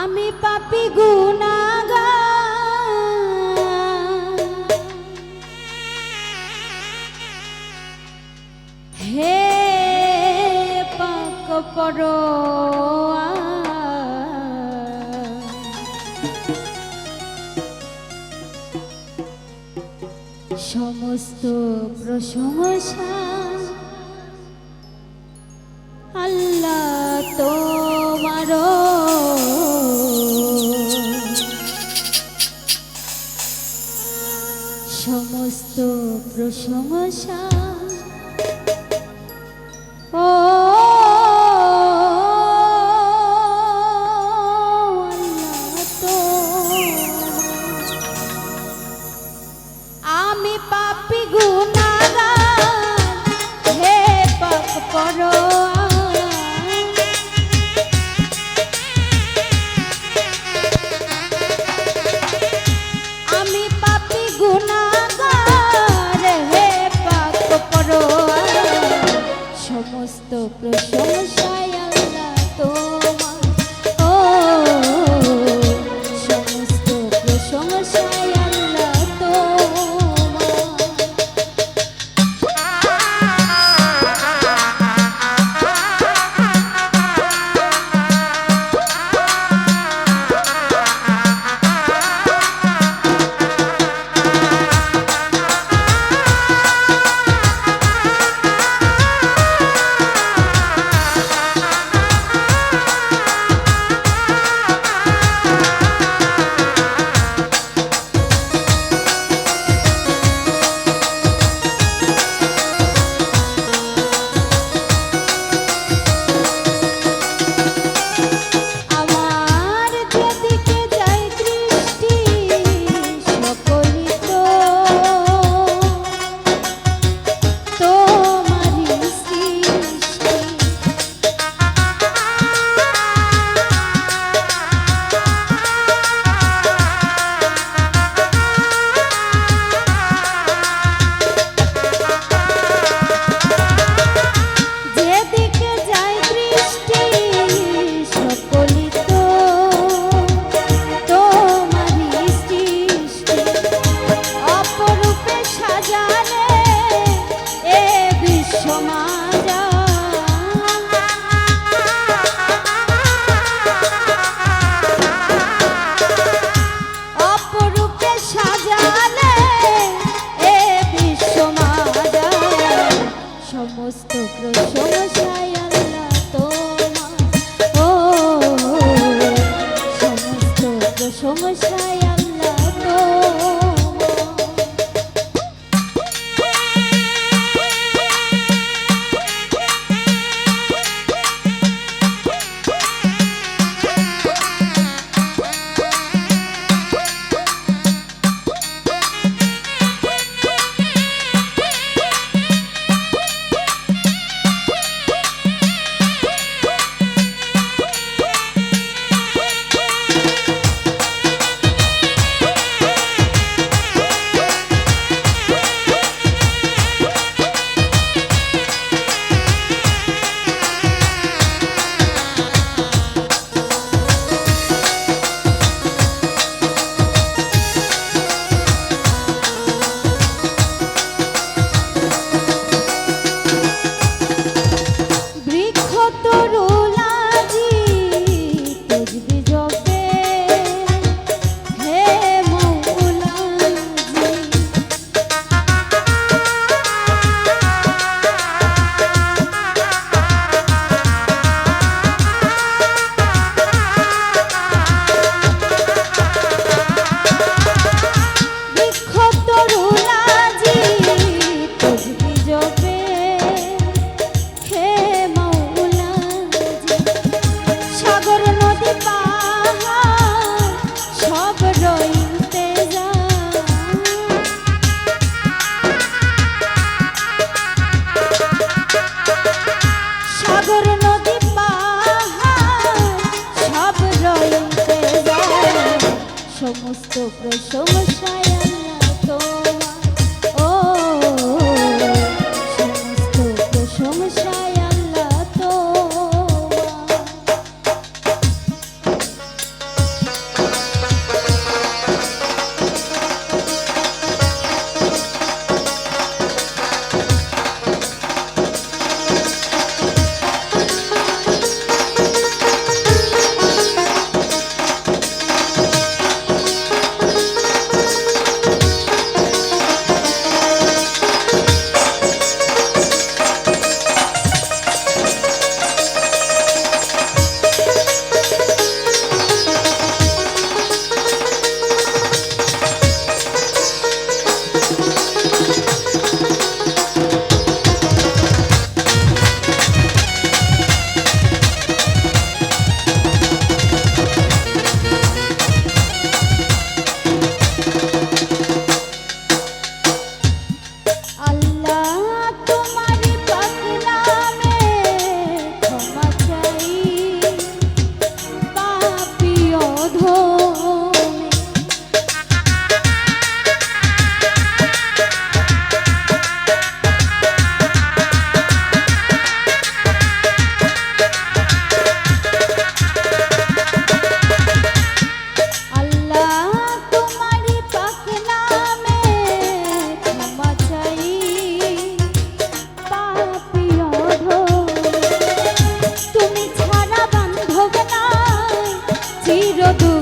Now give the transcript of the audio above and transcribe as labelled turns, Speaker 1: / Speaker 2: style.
Speaker 1: আমি পাপি গুনাগা হে পাক পরোয়া সমস্ত প্রশংসা আল্লাহ তোমার 若说我想。সমস্যায় সমস্ত প্রশংসায় আল্লাহ চিরদূর।